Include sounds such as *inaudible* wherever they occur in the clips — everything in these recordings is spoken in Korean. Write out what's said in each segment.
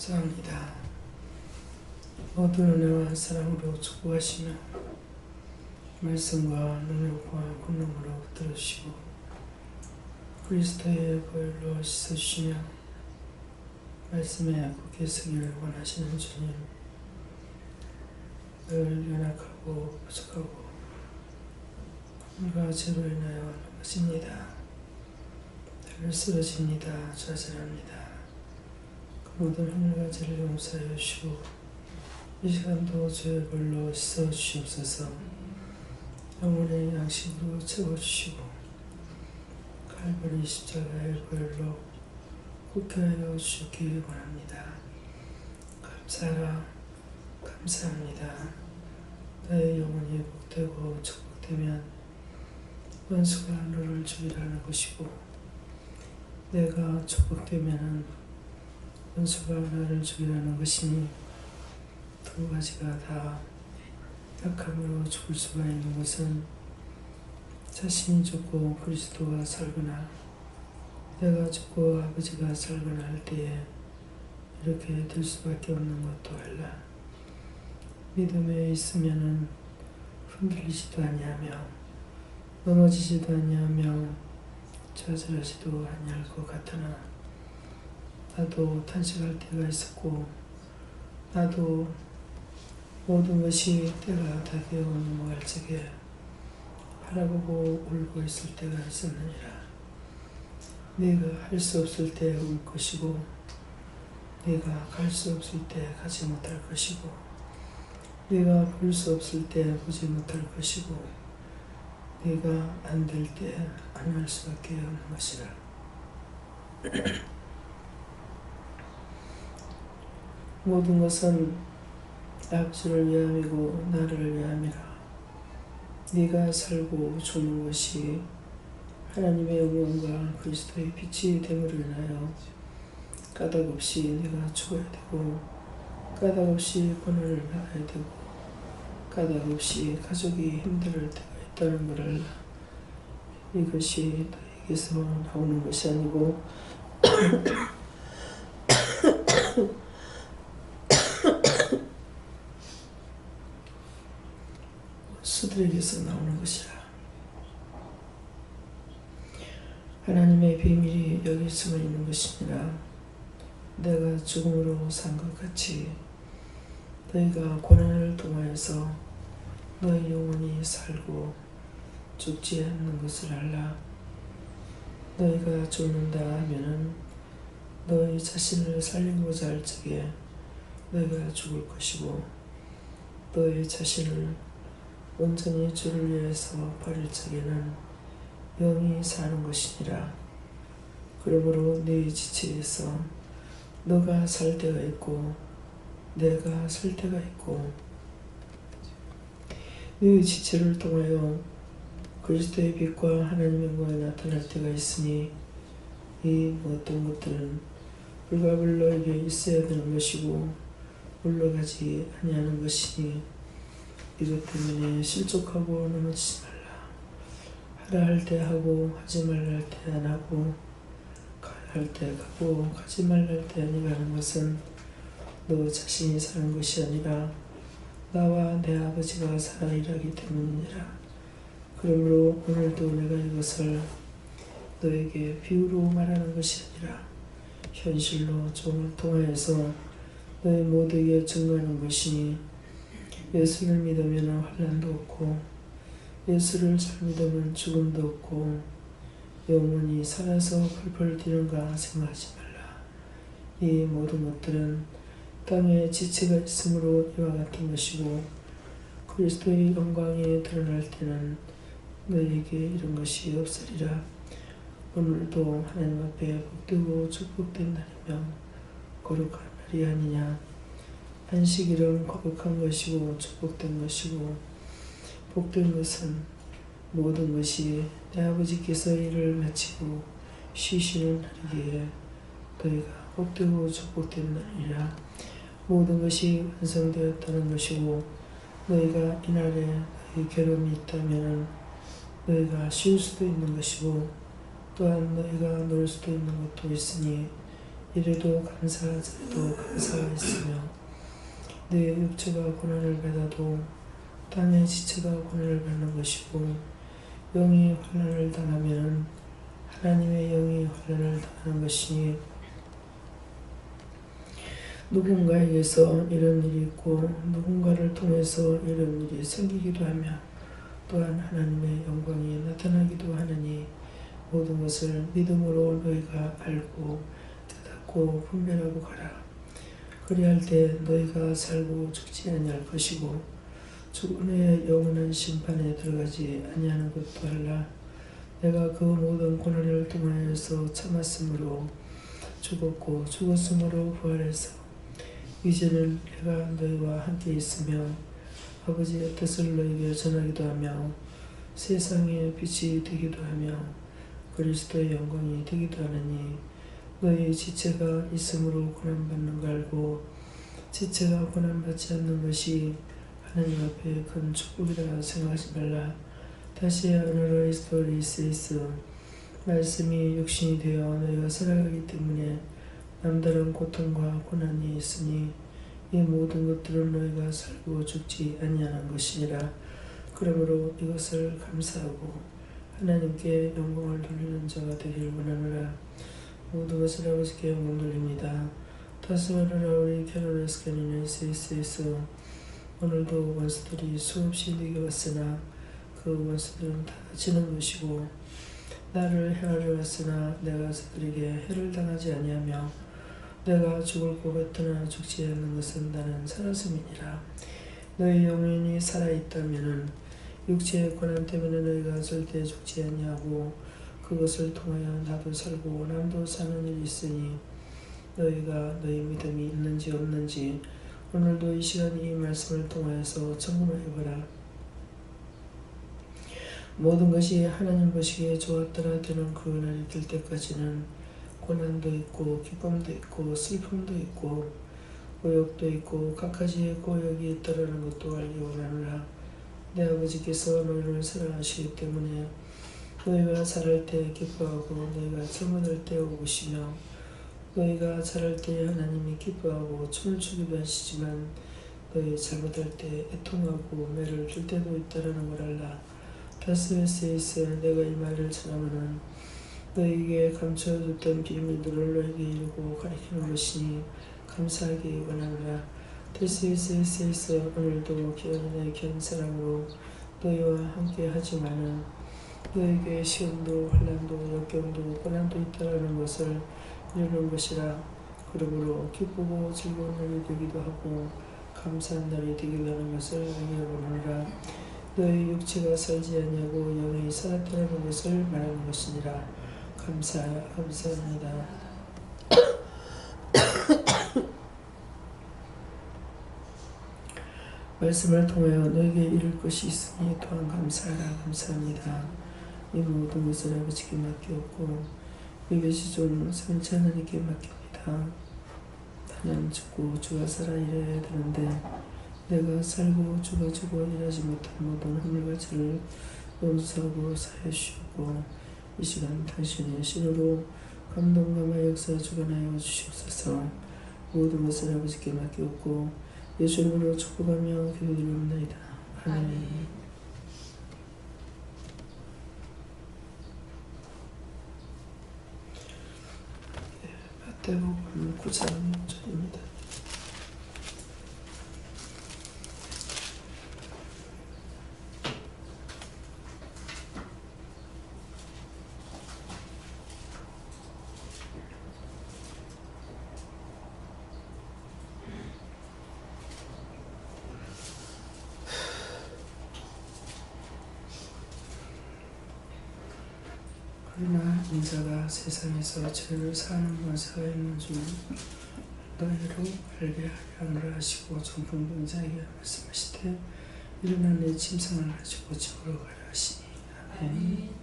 감사합니다. 모든 은혜와 사랑으로 축복하시며 말씀과 능력과 권능으로 들으시고 그리스도의 보혈로 씻어주시며 말씀에 굳게 서기를 원하시는 주님 늘 연약하고 부족하고 우리가 죄로 인하여 넘어집니다. 늘 쓰러집니다. 좌절합니다. 그 모든 하늘과 죄를 용서하여 주시고 이 시간도 죄의 벌로 씻어 주시옵소서 영혼의 양식으로 채워주시고 칼바리 십자가의 벌로 국회하여 주시기 바랍니다. 감사하라 감사합니다. 나의 영혼이 복되고 축복되면 원수가 너를 죽이라는 것이고 내가 축복되면 원수가 나를 죽이라는 것이니 두 가지가 다 약함으로 죽을 수가 있는 것은 자신이 죽고 그리스도가 살거나 내가 죽고 아버지가 살거나 할 때에 이렇게 될 수밖에 없는 것도 알라. 믿음에 있으면은 흔들리지도 아니하며 넘어지지도 아니하며 좌절하지도 아니할 것 같으나 나도 탄식할 때가 있었고 나도 모든 것이 때가 다 되어 넘어갈 적에 바라보고 울고 있을 때가 있었느니라. 네가 할 수 없을 때 울 것이고 네가 갈 수 없을 때 가지 못할 것이고 네가 볼 수 없을 때 보지 못할 것이고 네가 안 될 때 안 할 수밖에 없는 것이라. *clears throat* 모든 것은 아버지를 위함이고 나를 위함이라. 네가 살고 죽는 것이 하나님의 영광과 그리스도의 빛이 됨으로 인하여 까닭 없이 내가 죽어야 되고 까닭 없이 고난을 받아야 되고 까닭 없이 가족이 힘들 때가 있다는 것을 이것이 너에게서 나오는 것이 아니고 수들에게서 나오는 것이라. 하나님의 비밀이 여기 숨어 있는 것이니라. 내가 죽음으로 산 것 같이 너희가 고난을 통하여서 너희 영혼이 살고 죽지 않는 것을 알라. 너희가 죽는다 하면은 너희 자신을 살리고자 할 적에 너희가 죽을 것이고 너희 자신을 온전히 주를 위해서 버릴 적에는 영이 사는 것이니라. 그러므로 네 지체에서 너가 살 때가 있고 내가 살 때가 있고 네 지체를 통하여 그리스도의 빛과 하나님의 영광이 나타날 때가 있으니 이 어떤 것들은 불가불 너에게 있어야 되는 것이고 물러가지 아니하는 것이니 이것 때문에 실족하고 넘어지지 말라. 하라 할 때 하고 하지 말라 할 때 안 하고 가야 할 때 가고 가지 말라 할 때 아니 가는 것은 너 자신이 사는 것이 아니라 나와 내 아버지가 살아 일하기 때문이니라. 그러므로 오늘도 내가 이것을 너에게 비유로 말하는 것이 아니라 현실로 종을 통하여서 너희 모두에게 증거하는 것이니 예수를 믿으면 환란도 없고 예수를 잘 믿으면 죽음도 없고 영원히 살아서 펄펄 뛰는가 생각하지 말라. 이 모든 것들은 땅에 지체가 있으므로 이와 같은 것이고 그리스도의 영광이 드러날 때는 너에게 이런 것이 없으리라. 오늘도 하나님 앞에 복되고 축복된 날이며 거룩한 날이 아니냐. 안식일은 거룩한 것이고 축복된 것이고 복된 것은 모든 것이 내 아버지께서 일을 마치고 쉬시는 날이기에 너희가 복되고 축복된 날이라. 모든 것이 완성되었다는 것이고 너희가 이날에 너희 결혼이 있다면 너희가 쉴 수도 있는 것이고 또한 너희가 놀 수도 있는 것도 있으니 이래도 감사 저래도 감사가 있으며 내 육체가 고난을 받아도 땅의 지체가 고난을 받는 것이고 영이 환난을 당하면 하나님의 영이 환난을 당하는 것이니 누군가에게서 이런 일이 있고 누군가를 통해서 이런 일이 생기기도 하며 또한 하나님의 영광이 나타나기도 하느니 모든 것을 믿음으로 너희가 알고 깨닫고 분별하고 가라. 그리할 때 너희가 살고 죽지 아니할 것이고 죽은 후에 영원한 심판에 들어가지 아니하는 것도 알라. 내가 그 모든 고난을 통하여서 참았으므로 죽었고 죽었으므로 부활해서 이제는 내가 너희와 함께 있으며 아버지의 뜻을 너희에게 전하기도 하며 세상의 빛이 되기도 하며 그리스도의 영광이 되기도 하느니 너희 지체가 있으므로 고난받는 걸 알고 지체가 고난받지 않는 것이 하나님 앞에 큰 축복이라 생각하지 말라. 다시 오늘의 스토리 세이스 말씀이 육신이 되어 너희가 살아가기 때문에 남다른 고통과 고난이 있으니 이 모든 것들은 너희가 살고 죽지 아니하는 것이니라. 그러므로 이것을 감사하고 하나님께 영광을 돌리는 자가 되길 원하노라. 모든 것을 아버지께 영광 돌립니다. 타스마르라 우리 캐롤레스 캐니네 세이스에서 오늘도 원수들이 수없이 내게 왔으나 그 원수들은 다 지는 것이고 나를 해하려 왔으나 내가 그들에게 해를 당하지 아니하며 내가 죽을 것 같으나 죽지 않는 것은 나는 살았음이니라. 너희 영혼이 살아있다면은 육체의 고난 때문에 너희가 절대 죽지 아니하고 그것을 통하여 나도 살고 남도 사는 일이 있으니 너희가 너희 믿음이 있는지 없는지 오늘도 이 시간 이 말씀을 통하여서 점검해보라. 모든 것이 하나님 보시기에 좋았더라 되는 그 날이 될 때까지는 고난도 있고 기쁨도 있고 슬픔도 있고 고역도 있고 각가지의 고역이 있다라는 것도 알기 원하노라. 내 아버지께서 너희를 사랑하시기 때문에 너희가 자랄 때 기뻐하고 너희가 젊어들 때 오시며 너희가 자랄 때 하나님이 기뻐하고 춤을 추기도 하시지만 너희 잘못할 때 애통하고 매를 줄 때도 있다라는 걸 알라. 다스웨스에서 내가 이 말을 전하면은 너희에게 감춰줬던 비밀들을 너희에게 이루고 가르치는 것이니 감사하기 원하노라. 다스웨스에서 오늘도 기원의 견사랑으로 너희와 함께 하지만은 너에게 시험도 환란도 역경도 고난도 있다라는 것을 이루는 것이라 그러므로 기쁘고 즐거운 날이 되기도 하고 감사한 날이 되기도 하는 것을 원하노라. 너희 육체가 살지 아니하고 영이 살았다는 것을 말하는 것이니라. 감사 감사합니다. *coughs* 말씀을 통하여 너에게 이룰 것이 있으니 또한 감사하라 감사합니다 이 모든 것을 아버지께 맡겼고 이것이 좀 성치 하나님께 맡깁니다 나는 죽고 주가 살아 일해야 되는데 내가 살고 주가 죽어 일하지 못한 모든 하늘가지를 용서하고 사해 주셨고 이 시간 당신의 신으로 감동감화 역사 주관하여 주시옵소서 모든 것을 아버지께 맡겼고 예수 이름으로 축복하며 기도드립니다. 아멘. 9장 6절입니다. 그러나 인자가 세상에서 죄를 사는 권세가 있는 줄 너희로 알게 하려 하시고 정풍병자에게 말씀하시되 일어나 내 침상을 가지고 집으로 가려 하시니. 아멘. 그러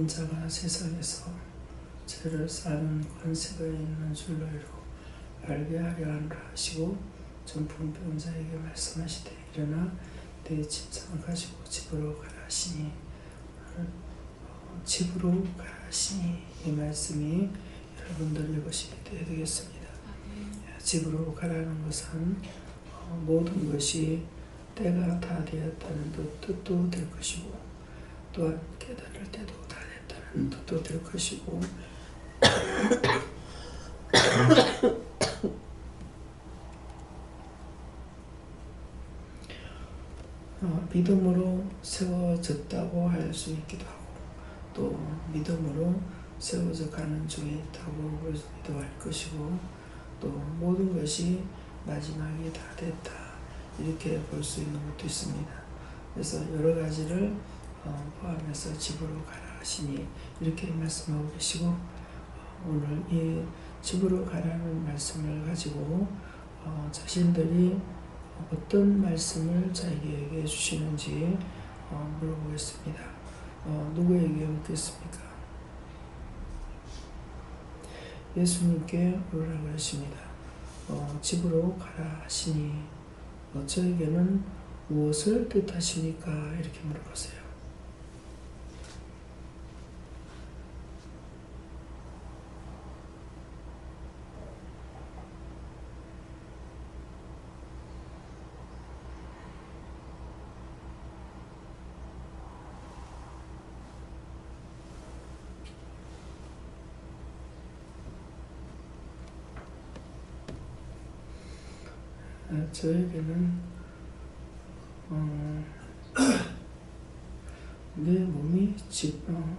나 인자가 세상에서 죄를 사는 권세가 있는 줄로 알고 알게 하려 하노라 하시고 전풍병자에게 말씀하시되 일어나 내 침상을 가지고 집으로 가라 하시니 어, 집으로 가라 하시니 이 말씀이 여러분들 이것이 되어야 되겠습니다. 집으로 가라는 것은 어, 모든 것이 때가 다 되었다는 뜻- 뜻도 될 것이고 또한 깨달을 때도 될 것이고. 어, 믿음으로 세워졌다고 할 수 있기도 하고 또 믿음으로 세워져 가는 중에 있다고 볼수도 할 것이고 또 모든 것이 마지막이 다 됐다. 이렇게 볼 수 있는 것도 있습니다. 그래서 여러 가지를 어, 포함해서 집으로 가라 하시니 이렇게 말씀하고 계시고 어, 오늘 이 집으로 가라는 말씀을 가지고 어, 자신들이 어떤 말씀을 자에게 얘기해 주시는지 어, 물어보겠습니다. 어, 누구에게 묻겠습니까? 예수님께 물으라고 하십니다. 어, 집으로 가라 하시니 어, 저에게는 무엇을 뜻하십니까? 이렇게 물어보세요. 어, 저에게는 어, *clears throat* 내 몸이 지, 어,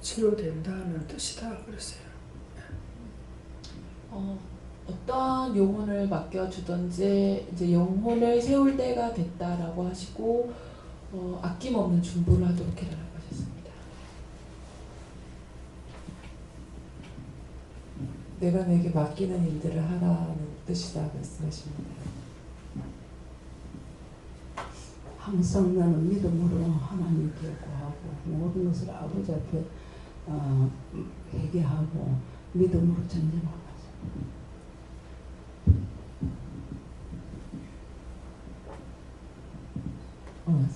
치료된다는 뜻이다 그랬어요. 어, 어떠한 영혼을 맡겨주든지 이제 영혼을 세울 때가 됐다라고 하시고 어, 아낌없는 중보를 하도록 해달라고 하셨습니다. 내가 내게 맡기는 일들을 하라는 뜻이다 말씀하십니다. 항상 나는 믿음으로 하나님께 구하고 모든 것을 아버지 앞에 어, 회개하고 믿음으로 전진하고 어,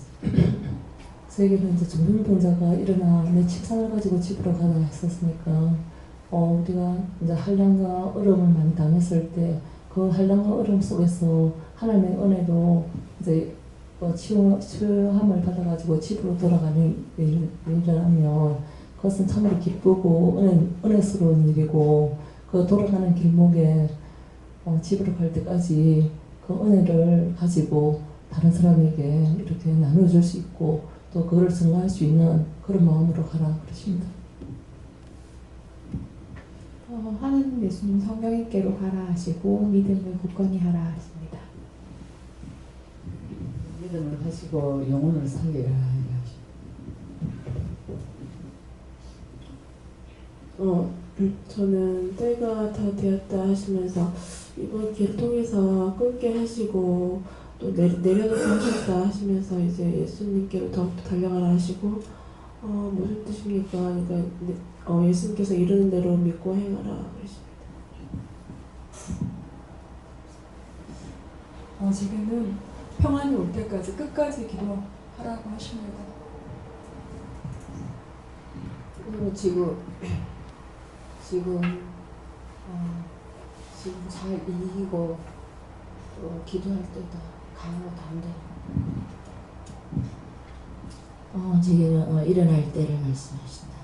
저에게는 이제 전문병자가 일어나 내 책상을 가지고 집으로 가라 했었으니까 어, 우리가 이제 한량과 어려움을 많이 당했을 때 그 한량과 어려움 속에서 하나님의 은혜로 이제 어, 치유, 치유함을 받아가지고 집으로 돌아가는 일- 일이라면 그것은 참으로 기쁘고 은혜, 은혜스러운 일이고 그 돌아가는 길목에 어, 집으로 갈 때까지 그 은혜를 가지고 다른 사람에게 이렇게 나눠줄 수 있고 또 그거를 증가할 수 있는 그런 마음으로 가라 그러십니다. 어, 하나님 예수님 성령님께로 가라 하시고 믿음을 굳건히 하라 하십니다. 믿음을 하시고 영혼을 살리라 어, 저는 때가 다 되었다 하시면서 이번 기회를 통해서 끊게 하시고 또 내, 내려놓게 하셨다 하시면서 이제 예수님께로 더욱더 달려가라 하시고 어, 무슨 뜻입니까? 그러니까 네, 어, 예수님께서 이르는 대로 믿고 행하라 그러십니다. 어, 지금은 평안이 올 때까지 끝까지 기도하라고 하십니다. 그리고 지금 지금 어, 지금 잘 이기고 또 기도할 때도 강하고 담대 어, 지금 어, 일어날 때를 말씀하신다.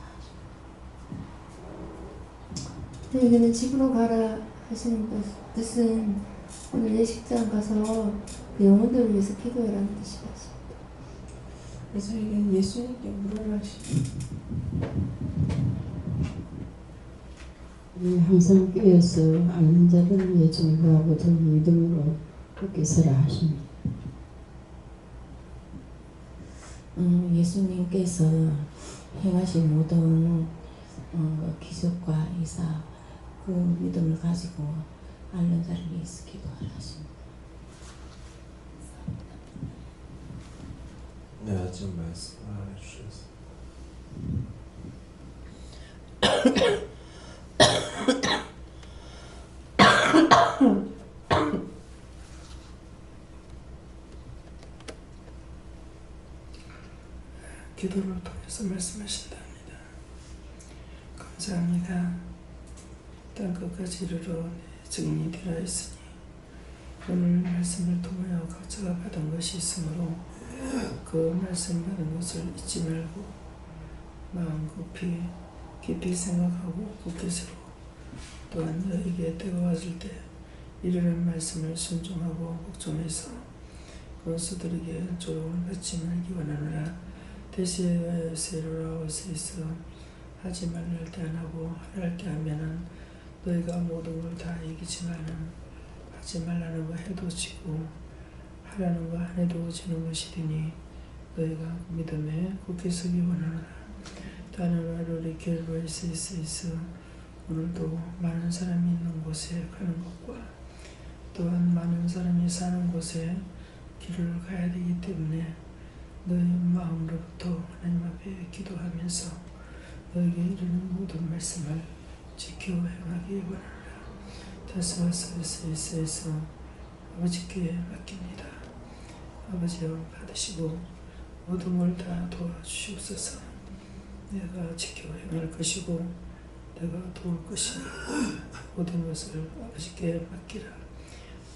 저에게는 집으로 가라 하시는 것, 뜻은 오늘 예식장 가서 그 영혼들을 위해서 기도해라는 뜻이다. 저에게는 예수님께 물어라 하십니다. 우리 항상 깨어서 위해 전부하고 더 믿음으로 굳게 서라 하십니다. 음, 예수님께서 행하신 모든 어, 기적과 이사 그 믿음을 가지고 앓는 자를 위해서 기도하라 하십니다. 네, 아직 말씀해 주셔서 기도를 통해서 말씀하신답니다. 감사합니다. 땅 끝까지 이르러 증인이 되라 했으니 오늘 말씀을 통하여 각자가 받은 것이 있으므로 그 말씀 받은 것을 잊지 말고 마음 깊이 깊이 생각하고 굳게 세고 또한 너에게 때가 왔을 때 이르는 말씀을 순종하고 복종해서 원수들에게 조롱을 받지 말기 원하노라 대시에 세로라오스 있어. 하지 말랄 때안 하고 하라 할때 하면은 너희가 모든 걸 다 이기지만은 하지 말라는 거 해도 지고 하라는 거 안 해도 지는 것이리니 너희가 믿음에 굳게 서기 원하노라. 다른 하루리 겔로에서 있어 있어 오늘도 많은 사람이 있는 곳에 가는 것과 또한 많은 사람이 사는 곳에 길을 가야 되기 때문에 너희 마음으로부터 하나님 앞에 기도하면서 너에게 이르는 모든 말씀을 지켜 행하기 원하노라. 다스와스에서 아버지께 맡깁니다. 아버지여 받으시고 모든 걸 다 도와주시옵소서. 내가 지켜 행할 것이고 내가 도울 것이니 모든 것을 아버지께 맡기라.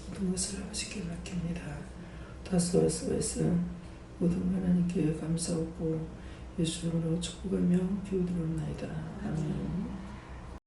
모든 것을 아버지께 맡깁니다. 다스와스에서 모든 하나님께 감사하고 예수 이름으로 축복하며 기도드립나이다. 아멘.